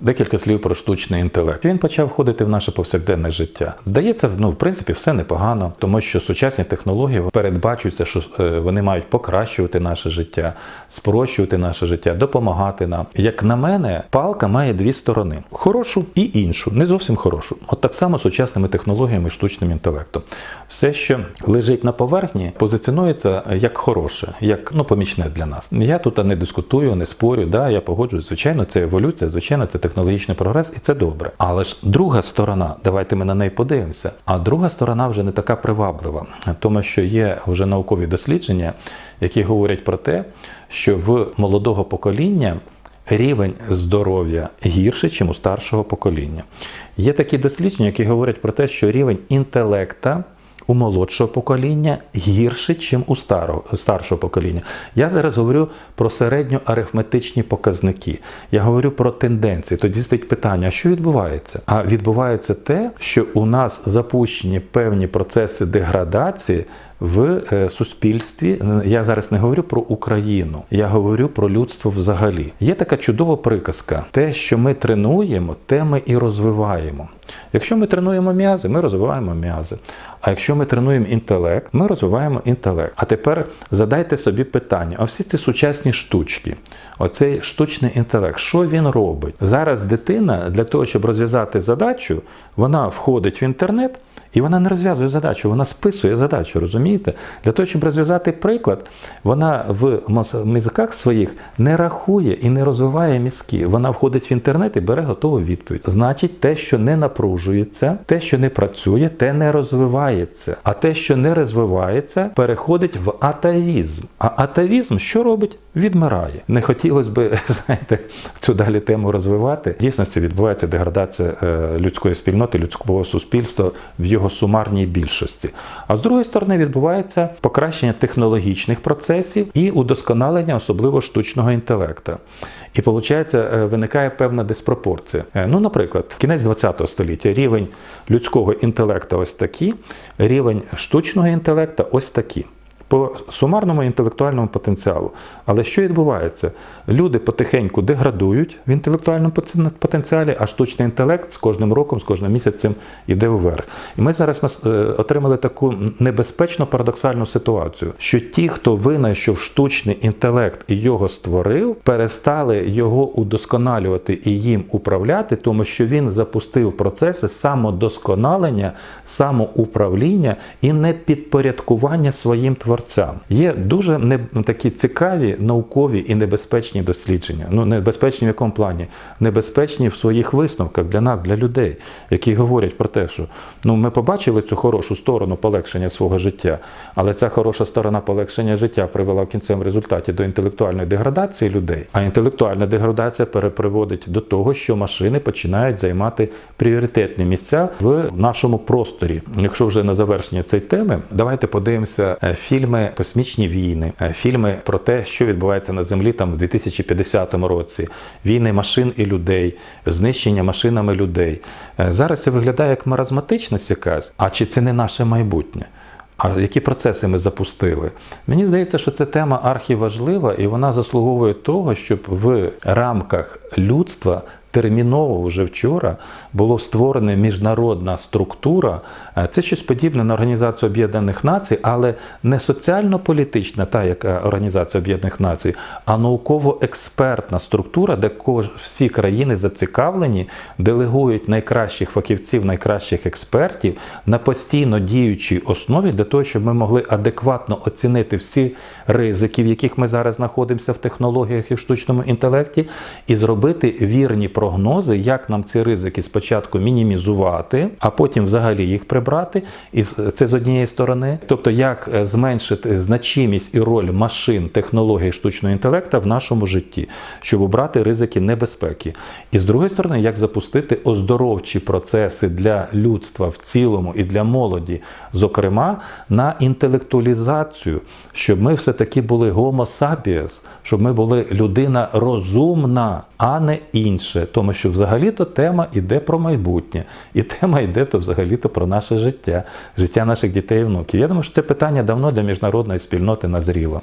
декілька слів про штучний інтелект. Він почав входити в наше повсякденне життя. Здається, ну в принципі, все непогано, тому що сучасні технології передбачуються, що е, вони мають покращувати наше життя, спрощувати наше життя, допомагати нам. Як на мене, палка має дві сторони: хорошу і іншу, не зовсім хорошу. От так само сучасними технологіями штучним інтелектом. Все, що лежить на поверхні, позиціонується як хороше, як ну помічне для нас. Я тут не дискутую, не спорю. Да, я погоджуюсь. Звичайно, це еволюція, звичайно, це технологічний прогрес, і це добре. Але ж друга сторона, давайте ми на неї подивимося. А друга сторона вже не така приваблива, тому що є вже наукові дослідження, які говорять про те, що в молодого покоління. Рівень здоров'я гірше, ніж у старшого покоління. Є такі дослідження, які говорять про те, що рівень інтелекта у молодшого покоління гірше, ніж у старого, старшого покоління. Я зараз говорю про середньоарифметичні показники. Я говорю про тенденції. Тоді стоїть питання: а що відбувається? А відбувається те, що у нас запущені певні процеси деградації. В е, суспільстві я зараз не говорю про Україну, я говорю про людство взагалі. Є така чудова приказка: те, що ми тренуємо, те ми і розвиваємо. Якщо ми тренуємо м'язи, ми розвиваємо м'язи. А якщо ми тренуємо інтелект, ми розвиваємо інтелект. А тепер задайте собі питання: а всі ці сучасні штучки, оцей штучний інтелект, що він робить? Зараз дитина для того, щоб розв'язати задачу, вона входить в інтернет. І вона не розв'язує задачу, вона списує задачу, розумієте? Для того, щоб розв'язати приклад, вона в мізках своїх не рахує і не розвиває мізки. Вона входить в інтернет і бере готову відповідь. Значить, те, що не напружується, те, що не працює, те не розвивається. А те, що не розвивається, переходить в атавізм. А атавізм що робить? Відмирає. Не хотілося б, знаєте, цю далі тему розвивати. В Дійсності відбувається деградація е, людської спільноти, людського суспільства в його сумарній більшості. А з другої сторони, відбувається покращення технологічних процесів і удосконалення, особливо штучного інтелекту. І виходить, виникає певна диспропорція. Е, Ну, наприклад, кінець ХХ століття рівень людського інтелекту ось такий, рівень штучного інтелекту ось такий. По сумарному інтелектуальному потенціалу. Але що відбувається? Люди потихеньку деградують в інтелектуальному потенціалі, а штучний інтелект з кожним роком, з кожним місяцем йде вверх. І ми зараз е, отримали таку небезпечно парадоксальну ситуацію, що ті, хто винайшов штучний інтелект і його створив, перестали його удосконалювати і їм управляти, тому що він запустив процеси самодосконалення, самоуправління і непідпорядкування своїм творцям. Є дуже не такі цікаві наукові і небезпечні дослідження. Ну небезпечні в якому плані? Небезпечні в своїх висновках для нас, для людей, які говорять про те, що ну ми побачили цю хорошу сторону полегшення свого життя, але ця хороша сторона полегшення життя привела в кінцевому результаті до інтелектуальної деградації людей. А інтелектуальна деградація переприводить до того, що машини починають займати пріоритетні місця в нашому просторі. Якщо вже на завершення цієї теми, давайте подивимося е, фільми Космічні війни, е, фільми про те, що відбувається на землі там в 2050 році, війни машин і людей, знищення машинами людей. Е, Зараз це виглядає як маразматичність якась. А чи це не наше майбутнє? А які процеси ми запустили? Мені здається, що ця тема архіважлива і вона заслуговує того, щоб в рамках людства терміново вже вчора було створена міжнародна структура. Е, Це щось подібне на Організацію Об'єднаних Націй, але не соціально-політична, та яка Організація Об'єднаних Націй, а науково-експертна структура, де всі країни зацікавлені, делегують найкращих фахівців, найкращих експертів на постійно діючій основі для того, щоб ми могли адекватно оцінити всі ризики, в яких ми зараз знаходимося в технологіях і в штучному інтелекті, і зробити вірні прогнози, як нам ці ризики спочатку мінімізувати, а потім взагалі їх прибрати. І це з однієї сторони, тобто як е, зменшити значимість і роль машин, технологій штучного інтелекту в нашому житті, щоб обрати ризики небезпеки. І з другої сторони, як запустити оздоровчі процеси для людства в цілому і для молоді, зокрема на інтелектуалізацію, щоб ми все-таки були гомо sapiens, щоб ми були людина розумна, а не інше. Тому що взагалі-то тема йде про майбутнє, і тема йде то взагалі-то про наше життя, життя наших дітей і внуків. Я думаю, що це питання давно для міжнародної спільноти назріло.